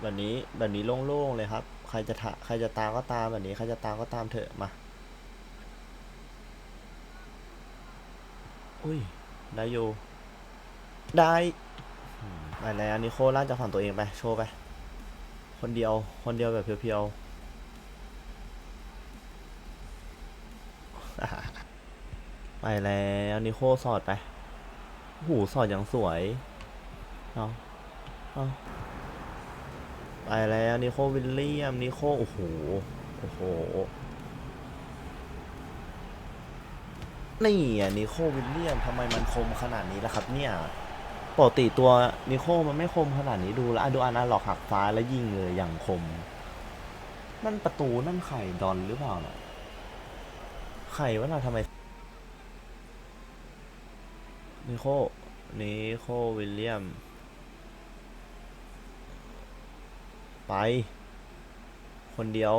แบบนี้แบบนี้โล่งๆเลยครับ ใครจะทะใครจะตามก็ตามแบบนี้ใครจะตามก็ตามเถอะมาอุ้ยได้อยู่ได้อืมไปแล้วนิโคล่ากจากฝั่งตัวเองไปโชว์ไป คนเดียวคนเดียวแบบเพียวๆไปแล้วนิโคสอดไปหูสอดอย่างสวยเอาเอา ไปแล้วนิโควิลเลียมนิโคโอ้โหโอ้โหนี่อะนิโควิลเลียมทำไมมันคมขนาดนี้ล่ะครับเนี่ยปกติตัวนิโคมันไม่คมขนาดนี้ดูแล้วดูอันนั้นหลอกหักฟ้าแล้วยิงเลยอย่างคม นั่นประตูนั่นไข่ดอนหรือเปล่าน่ะไข่วะน่ะทำไมนิโคนิโควิลเลียม ไป คนเดียว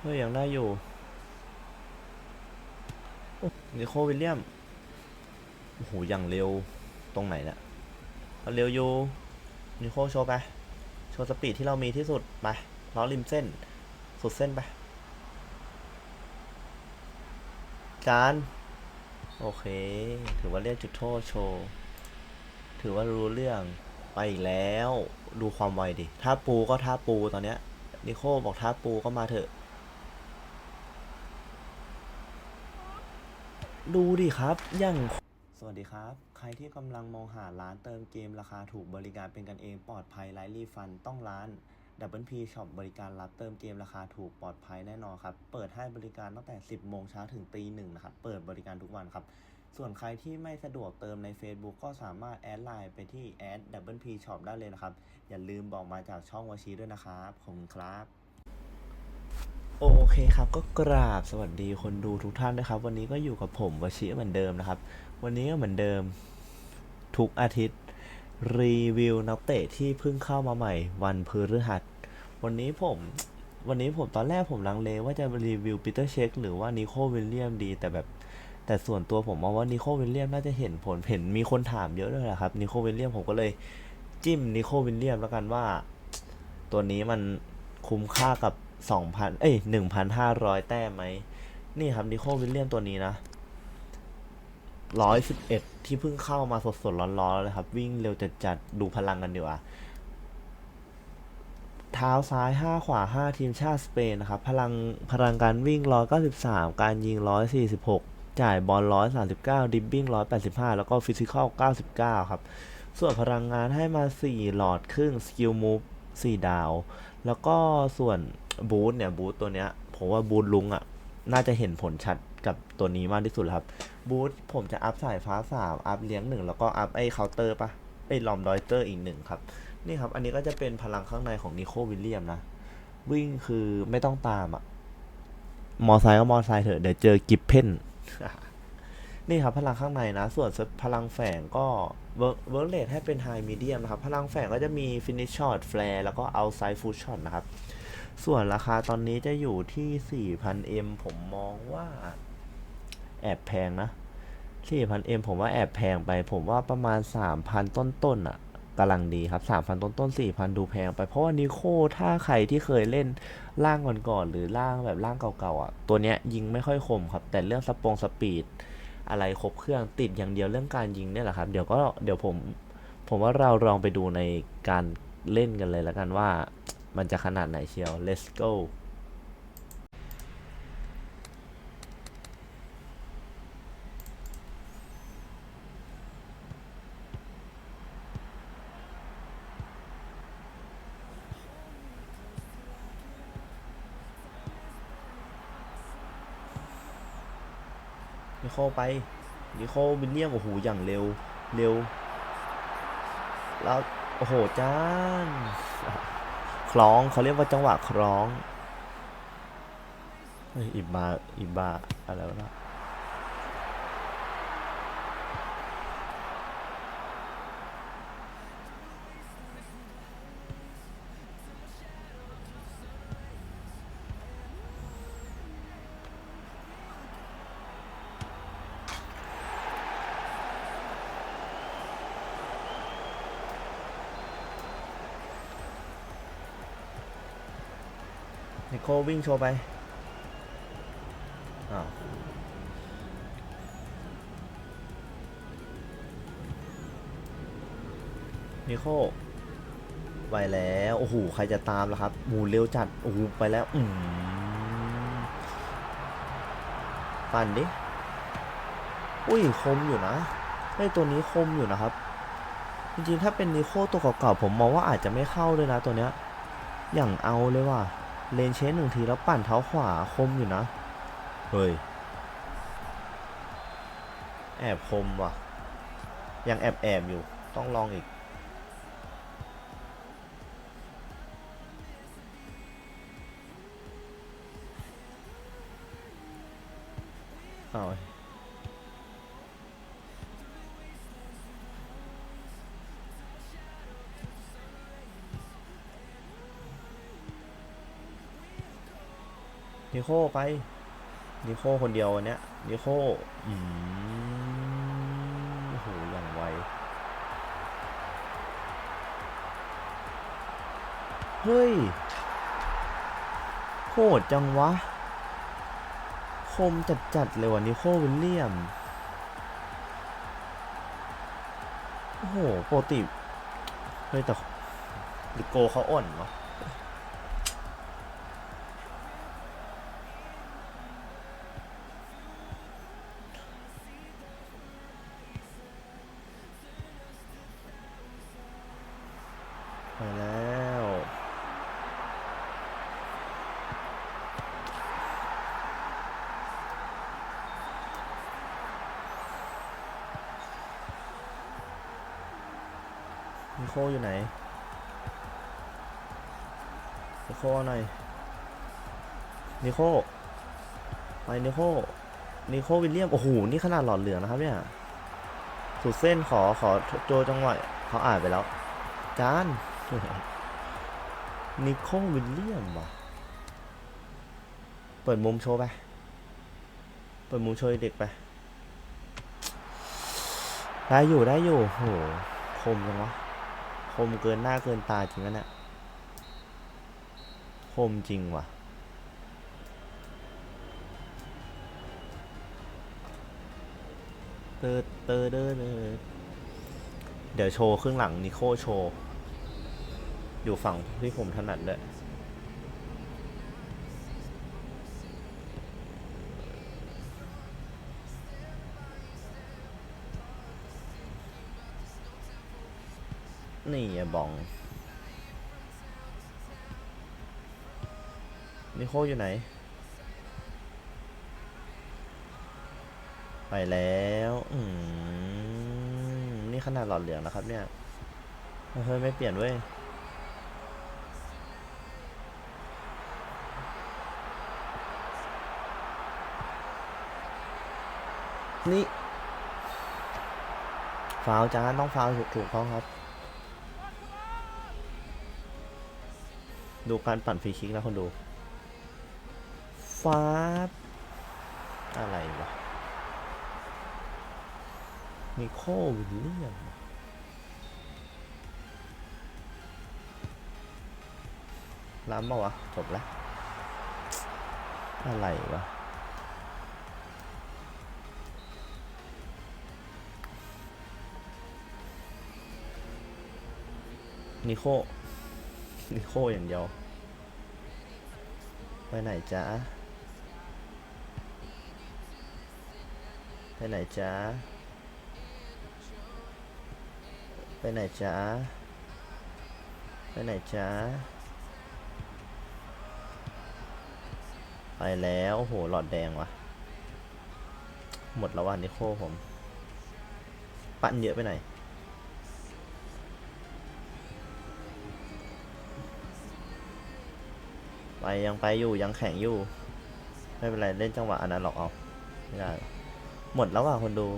เฮ้ย ยังได้อยู่นิโคลวิลเลียม โอ้โห อย่างเร็ว ตรงไหนเนี่ยเอาเร็วอยู่ นิโคลโชว์ไป โชว์สปีดที่เรามีที่สุด ไปล้อริมเส้น สุดเส้นไป จาน โอเค ถือว่าเรียกจุดโทษโชว์ ถือว่ารู้เรื่องไปอีกแล้ว ดูความไวดิท่าปูก็ท่าปูตอนเนี้ยนิโคบอกท่าปูก็มาเถอะ ดูดิครับย่างสวัสดีครับ ใครที่กำลังมองหาร้านเติมเกมราคาถูกบริการเป็นกันเองปลอดภัยไร้รีฟันต้องร้าน Double P Shop บริการรับเติมเกมราคาถูกปลอดภัยแน่นอนครับ เปิดให้บริการตั้งแต่ 10 โมงเช้าถึงตีหนึ่งนะครับ เปิดบริการทุกวันครับ ส่วนใครที่ไม่สะดวกเติมใน Facebook ก็สามารถแอดไลน์ไปที่แอด Double P Shop ได้เลยนะครับ อย่าลืมบอกมาจากช่องวชีด้วยนะครับขอบคุณครับโอเคครับก็กราบสวัสดีคนดูทุกท่านนะครับ วันนี้ก็อยู่กับผมวชิเหมือนเดิมนะครับ วันนี้ก็เหมือนเดิมทุกอาทิตย์ รีวิวนักเตะที่เพิ่งเข้ามาใหม่ วันพฤหัส วันนี้ผม วันนี้ผมตอนแรกผมลังเลว่าจะรีวิวปีเตอร์เช็คหรือว่านิโคลวิลเลียมดีแต่แบบ แต่ส่วนตัวผมมองว่านิโคลวิลเลียมน่าจะเห็นผลเห็นมีคนถามเยอะเลยนะครับนิโคลวิลเลียมผมก็เลยจิ้มนิโคลวิลเลียมแล้วกันว่า ตัวนี้มันคุ้มค่ากับ 2,000 เอ้ย 1,500 แต้มไหม นี่ครับนิโคลวิลเลียมตัวนี้นะ 111ที่เพิ่งเข้ามาสดๆร้อนๆเลยครับ วิ่งเร็วจัดๆดูพลังกันดีกว่าเท้าซ้าย5ขวา5ทีมชาติสเปนนะครับ พลังพลังการวิ่ง193การยิง146จ่ายบอล139ดิบบิ้ง185แปดสิบห้าแล้วก็ฟิสิกอล99ครับ ส่วนพลังงานให้มา4หลอดครึ่งสกิลมูฟ4ดาว แล้วก็ส่วนบูทเนี่ยบูทตัวเนี้ยผมว่าบูทลุงอะ่ะน่าจะเห็นผลชัด กับตัวนี้มากที่สุดครับ บูทผมจะอัพสายฟ้าสามอัพเลี้ยงหนึ่งแล้วก็อัพไอ้เคาน์เตอร์ปะไอ้ลอมดอยเตอร์อีกหนึ่งครับ นี่ครับ อันนี้ก็จะเป็นพลังข้างในของนิโควิลเลียมนะ วิ่งคือไม่ต้องตามอะมอไซค์ก็มอไซค์เถอะ เดี๋ยวเจอกิฟเพนนี่ครับพลังข้างในนะ ส่วนพลังแฝงก็เวิร์กเลทให้เป็นไฮมีเดียมนะครับ พลังแฝงก็จะมีฟินิชช็อตแฟร์แล้วก็เอาไซฟูชช็อตนะครับ ส่วนราคาตอนนี้จะอยู่ที่ 4,000M ผมมองว่า แอบแพงนะ 4,000M ผมว่าแอบแพงไป ผมว่าประมาณ 3,000 ต้นๆอะกำลังดีครับ 3,000 ต้นๆ4,000 ดูแพงไปเพราะว่านิโคถ้าใครที่เคยเล่นร่างก่อนๆหรือร่างแบบร่างเก่าๆอะตัวเนี้ยยิงไม่ค่อยคมครับ แต่เรื่องสปงสปีดอะไรครบเครื่องติดอย่างเดียวเรื่องการยิงเนี่ยแหละครับ เดี๋ยวก็เดี๋ยวผมผมว่าเราลองไปดูในการเล่นกันเลยแล้วกันว่ามันจะขนาดไหนเชียว let's go นิโคไปนิโควิลเลียมโอ้โหอย่างเร็วเร็ว แล้วโอ้โหจ้านคล้องเขาเรียกว่าจังหวะคล้องอิบาอิบาอะไรวะ นิโควิ่งโชว์ไป อ้าว นิโคไปแล้ว โอ้โห ใครจะตามล่ะครับหมูเร็วจัด โอ้โห ไปแล้ว อืมปั่นดิ อุ้ย คมอยู่นะไอ้ตัวนี้คมอยู่นะครับ จริงๆ ถ้าเป็นนิโคตัวเก่าๆ ผมมองว่าอาจจะไม่เข้าเลยนะตัวเนี้ย อย่างเอาเลยว่ะ เลนเชนหนึ่งทีแล้วปั่นเท้าขวาคมอยู่นะ เฮ้ย แอบคมว่ะ ยังแอบแอบๆอยู่ต้องลองอีก เอา นิโคไป นิโคคนเดียววันเนี้ยนิโคอืมโอ้โหอย่างไว เฮ้ยโหดจังวะ คมจัดๆเลยวันนิโควิลเลียม โอ้โหปกติเฮ้ยแต่หรือโกเขาอ่อนวะ นิโคอยู่ไหนนิโคหน่อยนิโคไปนิโคนิโควิลเลียม โอ้โห นี่ขนาดหลอดเหลืองนะครับเนี่ย สุดเส้นขอขอโจจังหวะเขาอ่านไปแล้ว จาน นิโควิลเลียมวะเปิดมุมโชว์ไป เปิดมุมโชว์เด็กไป ได้อยู่ได้อยู่โหคมจังวะ คมเกินหน้าเกินตาจริงนะเนี่ยคมจริงว่ะ เตอเตอเดอเดอเดี๋ยวโชว์ครึ่งหลังนิโคโชว์ อยู่ฝั่งที่ผมถนัดด้วย นี่ไอ้บอง นิโคอยู่ไหน ไปแล้วอืมนี่ขนาดหลอดเหลืองนะครับเนี่ย เฮ้ย ไม่เปลี่ยนเว้ยนี่ฟาวล์จานต้องฟาวถูกถูกต้องครับ ดูการปั่นฟรีคิกนะคนดูฟ้าอะไรวะนิโคลวิลเลียมล้ำมาวะ จบแล้ว อะไรวะนิโคนิโคอย่างเดียว ไปไหนจ๊ะ ไปไหนจ๊ะ ไปไหนจ๊ะ ไปไหนจ๊ะ ไปแล้วโหหลอดแดงว่ะหมดแล้วว่ะนิโคผม ปั้นเยอะไปหน่อย ไปยังไปอยู่ยังแข็งอยู่ ไม่เป็นไรเล่นจังหวะอันนั้นหรอกเอาไม่ได้หมดแล้วว่ะคนดู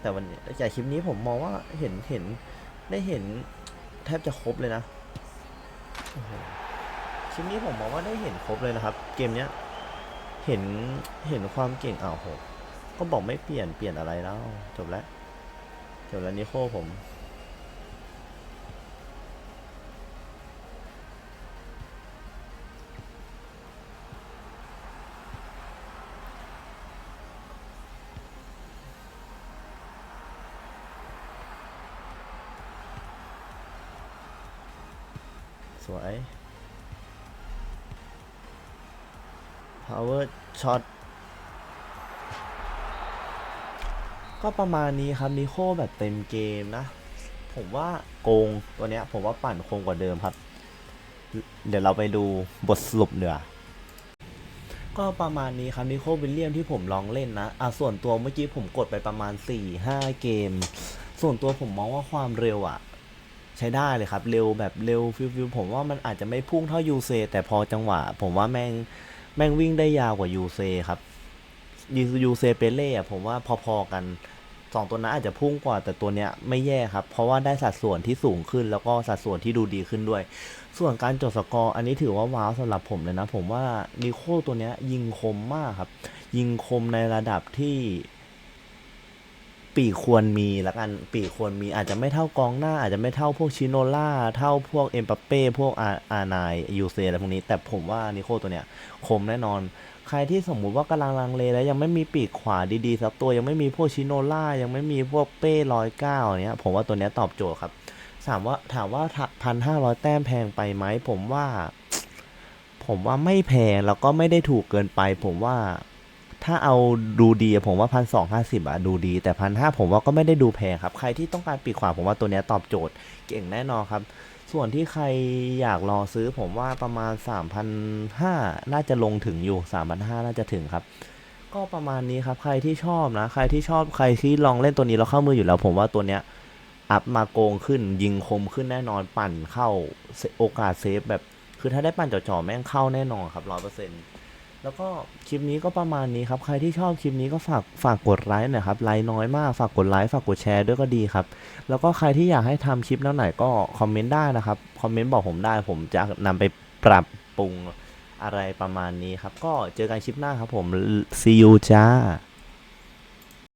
แต่วันนี้จากคลิปนี้ผมมองว่าเห็นเห็นได้เห็นแทบจะครบเลยนะคลิปนี้ผมมองว่าได้เห็นครบเลยนะครับ เกมเนี้ยเห็นเห็นความเก่งอ้าวโหก็บอกไม่เปลี่ยนเปลี่ยนอะไรแล้ว จบแล้วจบแล้วนิโคผม สวย power shot ก็ประมาณนี้ครับนิโคแบบเต็มเกมนะ ผมว่าโกงตัวเนี้ย ผมว่าปั่นคงกว่าเดิมครับ เดี๋ยวเราไปดูบทสรุปเดือก็ประมาณนี้ครับนิโควิลเลียมที่ผมลองเล่นนะ อะส่วนตัวเมื่อกี้ผมกดไปประมาณ 4-5 เกม ส่วนตัวผมมองว่าความเร็วอะ ใช้ได้เลยครับ เร็วแบบเร็วฟิวฟิวผมว่ามันอาจจะไม่พุ่งเท่ายูเซแต่พอจังหวะ ผมว่าแม่งแม่งวิ่งได้ยาวกว่ายูเซครับยูยูเซเปเล่อะผมว่าพอๆกันสองตัวนั้นอาจจะพุ่งกว่าแต่ตัวเนี้ยไม่แย่ครับ เพราะว่าได้สัดส่วนที่สูงขึ้น แล้วก็สัดส่วนที่ดูดีขึ้นด้วย ส่วนการจดสกอร์อันนี้ถือว่าว้าวสำหรับผมเลยนะ ผมว่านิโคตัวเนี้ยยิงคมมากครับ ยิงคมในระดับที่ ปีกควรมีละกันปีกควรมีอาจจะไม่เท่ากองหน้า อาจจะไม่เท่าพวกชิโนล่าเท่าพวกเอ็มปัปเป้พวกอาอาไนยูเซอะไรพวกนี้ แต่ผมว่านิโคตัวเนี้ยคมแน่นอน ใครที่สมมุติว่ากำลังลังเลแล้วยังไม่มีปีกขวาดีๆสักตัวยังไม่มีพวกชิโนล่ายังไม่มีพวกเป้ร้อยเก้าเนี้ยผมว่าตัวเนี้ยตอบโจทย์ครับถามว่าถามว่าพันห้าร้อยแต้มแพงไปไหมผมว่า ผมว่าไม่แพงแล้วก็ไม่ได้ถูกเกินไป ผมว่า ถ้าเอาดูดีผมว่าพันสองห้าสิบอะดูดี แต่พันห้าผมว่าก็ไม่ได้ดูแพงครับ ใครที่ต้องการปีกขวาผมว่าตัวนี้ตอบโจทย์เก่งแน่นอนครับ ส่วนที่ใครอยากรอซื้อผมว่าประมาณ 3,500 น่าจะลงถึงอยู่ 3,500 น่าจะถึงครับ ก็ประมาณนี้ครับ ใครที่ชอบนะ ใครที่ชอบใครที่ลองเล่นตัวนี้แล้วเข้ามืออยู่แล้ว ผมว่าตัวเนี้ยอัพมาโกงขึ้นยิงคมขึ้นแน่นอนปั่นเข้าโอกาสเซฟแบบคือถ้าได้ปั่นจ่อๆแม่งเข้าแน่นอนครับร้อยเปอร์เซ็นต์ แล้วก็คลิปนี้ก็ประมาณนี้ครับ ใครที่ชอบคลิปนี้ก็ฝากฝากกดไลค์หน่อยครับ ไลค์น้อยมาก ฝากกดไลค์ ฝากกดแชร์ด้วยก็ดีครับ แล้วก็ใครที่อยากให้ทำคลิปแนวไหนก็คอมเมนต์ได้นะครับ คอมเมนต์บอกผมได้ ผมจะนำไปปรับปรุงอะไรประมาณนี้ครับ ก็เจอกันคลิปหน้าครับผม see you จ้า